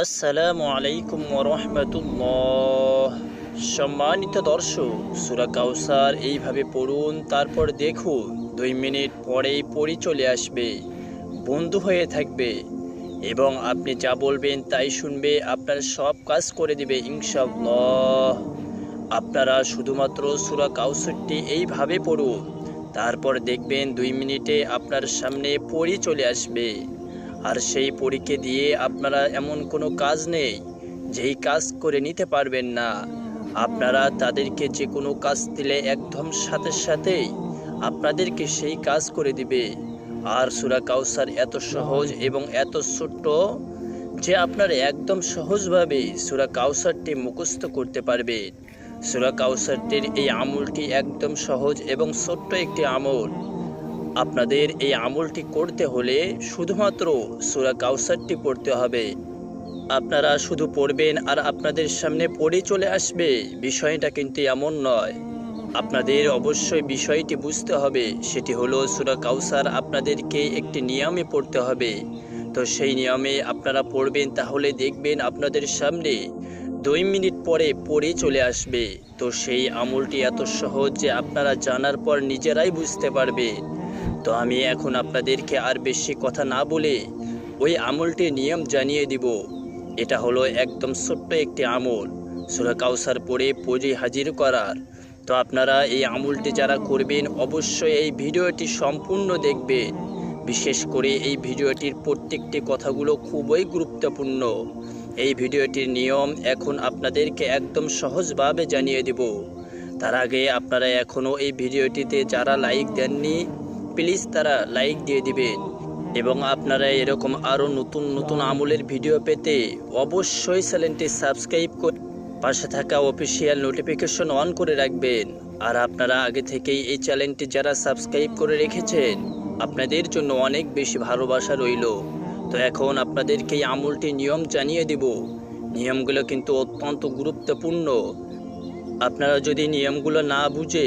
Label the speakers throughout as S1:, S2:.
S1: আসসালামু আলাইকুম রহমতুল্লাহ সম্মানিত দর্শক, সুরা কাউসার এইভাবে পড়ুন, তারপর দেখুন, দুই মিনিট পরেই পড়ি চলে আসবে, বন্ধু হয়ে থাকবে। এবং আপনি যা বলবেন তাই শুনবে, আপনার সব কাজ করে দিবে ইনশাল্লাহ আপনারা শুধুমাত্র সুরা কাউসারটি এইভাবে পড়ুন, তারপর দেখবেন দুই মিনিটে আপনার সামনে পড়ি চলে আসবে। আর সেই পরীকে দিয়ে আপনারা এমন কোনো কাজ নেই, যেই কাজ করে নিতে পারবেন না। আপনারা তাদেরকে যে কোনো কাজ দিলে একদম সাথে সাথেই আপনাদেরকে সেই কাজ করে দিবে। আর সুরা কাউসার এত সহজ এবং এত ছোট্ট যে আপনারা একদম সহজভাবে সুরা কাউসারটি মুখস্থ করতে পারবেন সুরা কাউসারটির এই আমলটি একদম সহজ এবং ছোট্ট একটি আমল। আপনাদের এই আমলটি করতে হলে শুধুমাত্র সুরা কাউসারটি পড়তে হবে। আপনারা শুধু পড়বেন আর আপনাদের সামনে পড়ে চলে আসবে, বিষয়টা কিন্তু এমন নয়। আপনাদের অবশ্যই বিষয়টি বুঝতে হবে, সেটি হলো সুরা কাউসার আপনাদেরকে একটি নিয়মে পড়তে হবে। তো সেই নিয়মে আপনারা পড়বেন, তাহলে দেখবেন আপনাদের সামনে দুই মিনিট পরে পড়ে চলে আসবে। তো সেই আমলটি এত সহজ যে আপনারা জানার পর নিজেরাই বুঝতে পারবেন। তো আমি এখন আপনাদেরকে আর বেশি কথা না বলে ওই আমলটির নিয়ম জানিয়ে দিব। এটা হলো একদম ছোট্ট একটি আমল। সুরা কাউসার পরে পুঁজি হাজির করার। তো আপনারা এই আমলটি যারা করবেন, অবশ্যই এই ভিডিওটি সম্পূর্ণ দেখবেন। বিশেষ করে এই ভিডিওটির প্রত্যেকটি কথাগুলো খুবই গুরুত্বপূর্ণ। এই ভিডিওটির নিয়ম এখন আপনাদেরকে একদম সহজভাবে জানিয়ে দিব। তার আগে আপনারা এখনও এই ভিডিওটিতে যারা লাইক দেননি প্লিজ তারা লাইক দিয়ে দিবেন। এবং আপনারা এরকম আরও নতুন নতুন আমলের ভিডিও পেতে অবশ্যই চ্যানেলটি সাবস্ক্রাইব করে পাশে থাকা অফিসিয়াল নোটিফিকেশন অন করে রাখবেন। আর আপনারা আগে থেকেই এই চ্যানেলটি যারা সাবস্ক্রাইব করে রেখেছেন, আপনাদের জন্য অনেক বেশি ভালোবাসা রইল। তো এখন আপনাদেরকে এই আমলটি নিয়ম জানিয়ে দিব। নিয়মগুলো কিন্তু অত্যন্ত গুরুত্বপূর্ণ। আপনারা যদি নিয়মগুলো না বুঝে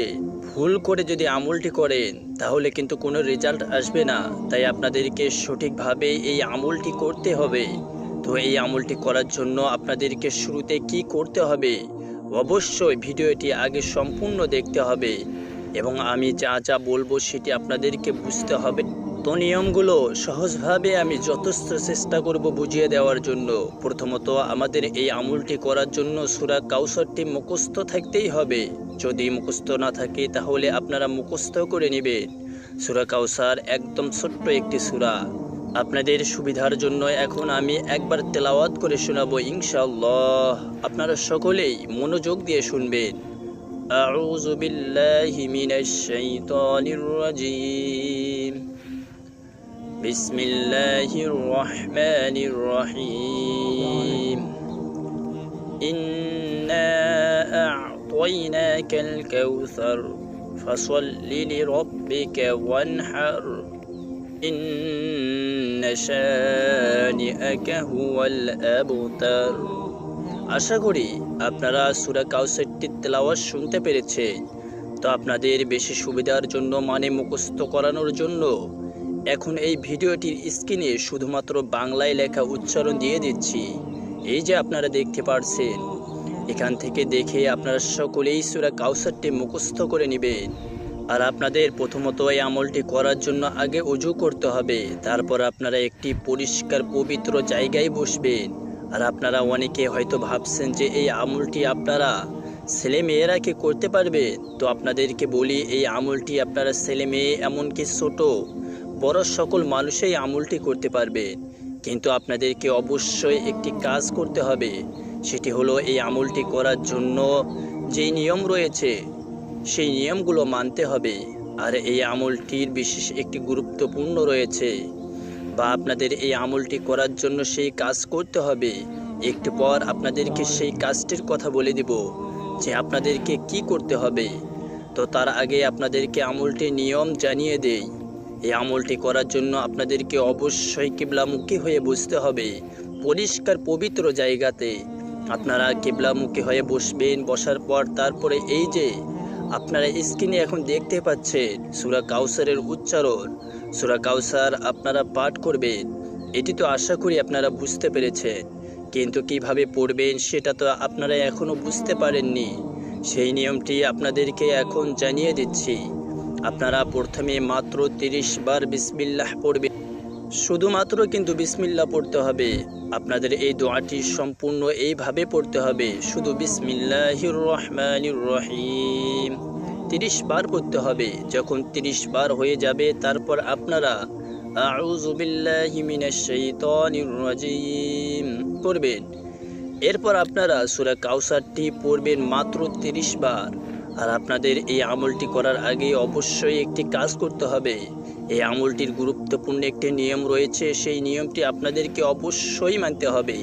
S1: ভুল করে যদি আমলটি করেন, তাহলে কিন্তু কোনো রেজাল্ট আসবে না। তাই আপনাদেরকে সঠিকভাবে এই আমলটি করতে হবে। তো এই আমলটি করার জন্য আপনাদেরকে শুরুতে কি করতে হবে? অবশ্যই ভিডিওটি আগে সম্পূর্ণ দেখতে হবে এবং আমি যা যা বলব সেটি আপনাদেরকে বুঝতে হবে। তো নিয়মগুলো সহজভাবে আমি যথেষ্ট চেষ্টা করব বুঝিয়ে দেওয়ার জন্য। প্রথমত আমাদের এই আমলটি করার জন্য সুরা কাউসারটি মুখস্থ থাকতেই হবে। যদি মুখস্থ না থাকে তাহলে আপনারা মুখস্থ করে নেবেন সুরা কাউসার একদম ছোট্ট একটি সুরা আপনাদের সুবিধার জন্য এখন আমি একবার তেলাওয়াত করে শোনাবো ইনশাআল্লাহ আপনারা সকলেই মনোযোগ দিয়ে শুনবেন أعوذ بالله من الشيطان الرجيم بسم الله الرحمن الرحيم إنا أعطيناك الكوثر فصل لربك وانحر إن شانئك هو الأبتر আশা করি আপনারা সুরা কাউসারটির তেলাওয়াত শুনতে পেরেছে তো আপনাদের বেশি সুবিধার জন্য মানে মুখস্থ করানোর জন্য এখন এই ভিডিওটির স্ক্রিনে শুধুমাত্র বাংলায় লেখা উচ্চারণ দিয়ে দিচ্ছি এই যে আপনারা দেখতে পারছেন এখান থেকে দেখে আপনারা সকলেই সুরা কাউসারটি মুখস্থ করে নেবেন। আর আপনাদের প্রথমত এই আমলটি করার জন্য আগে উজু করতে হবে। তারপর আপনারা একটি পরিষ্কার, পবিত্র জায়গায় বসবেন। আর আপনারা অনেকে হয়তো ভাবছেন যে এই আমলটি আপনারা ছেলে মেয়েরা কি করতে পারবে? তো আপনাদেরকে বলি, এই আমলটি আপনারা ছেলে মেয়ে এমনকি ছোট, বড় সকল মানুষই আমলটি করতে পারবে। কিন্তু আপনাদেরকে অবশ্যই একটি কাজ করতে হবে। সেটি হলো এই আমলটি করার জন্য যেই নিয়ম রয়েছে, সেই নিয়মগুলো মানতে হবে। আর এই আমলটির বিশেষ একটি গুরুত্বপূর্ণ রয়েছে বা আপনাদের এই আমলটি করার জন্য সেই কাজ করতে হবে। একটু পর আপনাদেরকে সেই কাজটির কথা বলে দিব যে আপনাদেরকে কি করতে হবে। তো তার আগে আপনাদেরকে আমলটির নিয়ম জানিয়ে দেই। এই আমলটি করার জন্য আপনাদেরকে অবশ্যই কিবলামুখী হয়ে বুঝতে হবে। পরিষ্কার পবিত্র জায়গাতে। আপনারা কিবলামুখী হয়ে বসবেন, বসার পর তারপরে এই যে আপনারা স্ক্রিনে এখন দেখতে পাচ্ছেন সুরা কাউসারের উচ্চারণ। সুরা কাউসার আপনারা পাঠ করবেন। এটি তো আশা করি আপনারা বুঝতে পেরেছেন। কিন্তু কীভাবে পড়বেন সেটা তো আপনারা এখনও বুঝতে পারেননি। সেই নিয়মটি আপনাদেরকে এখন জানিয়ে দিচ্ছি। আপনারা প্রথমে মাত্র তিরিশ বার বিসমিল্লাহ পড়বেন। শুধুমাত্র কিন্তু বিসমিল্লা পড়তে হবে। আপনাদের এই দোয়াটি সম্পূর্ণ এইভাবে পড়তে হবে, শুধু বিসমিল্লাহির রহমানির রহিম। তিরিশ বার পড়তে হবে, যখন তিরিশ বার হয়ে যাবে, তারপর আপনারা পড়বেন। এরপর আপনারা সূরা কাউসারটি পড়বেন মাত্র তিরিশ বার। আর আপনাদের এই আমলটি করার আগে অবশ্যই একটি কাজ করতে হবে। এই আমলটির গুরুত্বপূর্ণ একটি নিয়ম রয়েছে সেই নিয়মটি আপনাদেরকে অবশ্যই মানতে হবে।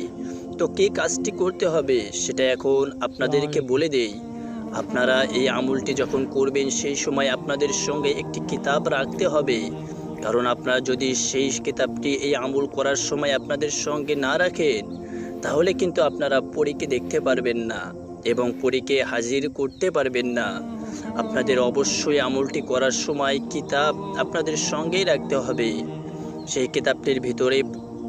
S1: তো কী কাজটি করতে হবে সেটা এখন আপনাদেরকে বলে দেই। আপনারা এই আমলটি যখন করবেন সেই সময় আপনাদের সঙ্গে একটি কিতাব রাখতে হবে। কারণ আপনারা যদি সেই কিতাবটি এই আমল করার সময় আপনাদের সঙ্গে না রাখেন তাহলে কিন্তু আপনারা পরীকে দেখতে পারবেন না এবং পরীকে হাজির করতে পারবেন না। আপনাদের অবশ্যই আমলটি করার সময় কিতাব আপনাদের সঙ্গেই রাখতে হবে। সেই কিতাবটির ভিতরে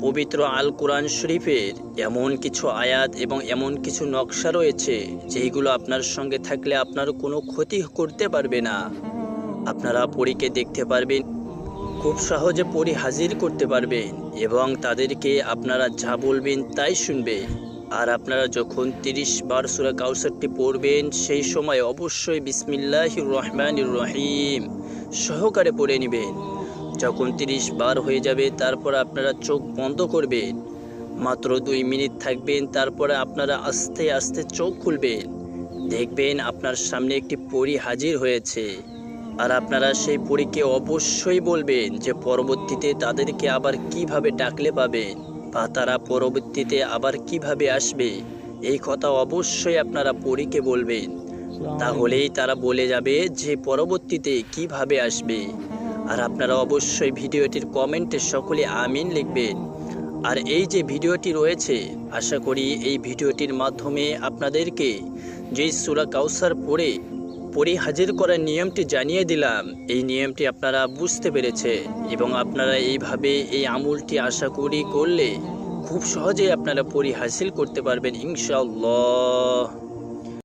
S1: পবিত্র আল কোরআন শরীফের এমন কিছু আয়াত এবং এমন কিছু নকশা রয়েছে, যেইগুলো আপনার সঙ্গে থাকলে আপনার কোনো ক্ষতি করতে পারবে না। আপনারা পরীকে দেখতে পারবেন, খুব সহজে পরি হাজির করতে পারবেন এবং তাদেরকে আপনারা যা বলবেন তাই শুনবে আর আপনারা যখন তিরিশ বার সুরা কাউসারটি পড়বেন, সেই সময় অবশ্যই বিসমিল্লাহ রহমান রহিম সহকারে পড়ে নেবেন। যখন তিরিশ বার হয়ে যাবে, তারপর আপনারা চোখ বন্ধ করবেন। মাত্র দুই মিনিট থাকবেন, তারপরে আপনারা আস্তে আস্তে চোখ খুলবেন। দেখবেন আপনার সামনে একটি পরী হাজির হয়েছে। আর আপনারা সেই পরীকে অবশ্যই বলবেন যে, পরবর্তীতে তাদেরকে আবার কীভাবে ডাকলে পাবেন। বা তারা পরবর্তীতে আবার কীভাবে আসবে? এই কথা অবশ্যই আপনারা পরীকে বলবেন। তাহলেই তারা বলে যাবে যে পরবর্তীতে কীভাবে আসবে। আর আপনারা অবশ্যই ভিডিওটির কমেন্টে সকলে আমিন লিখবেন। আর এই যে ভিডিওটি রয়েছে আশা করি এই ভিডিওটির মাধ্যমে আপনাদেরকে যেই সুরা কাউসার পড়ে পরি হাজির করার নিয়মটি জানিয়ে দিলাম। এই নিয়মটি আপনারা বুঝতে পেরেছে এবং আপনারা এইভাবে এই আমুলটি আশা করি করলে খুব সহজেই আপনারা পরি হাসিল করতে পারবেন ইনশাআল্লাহ।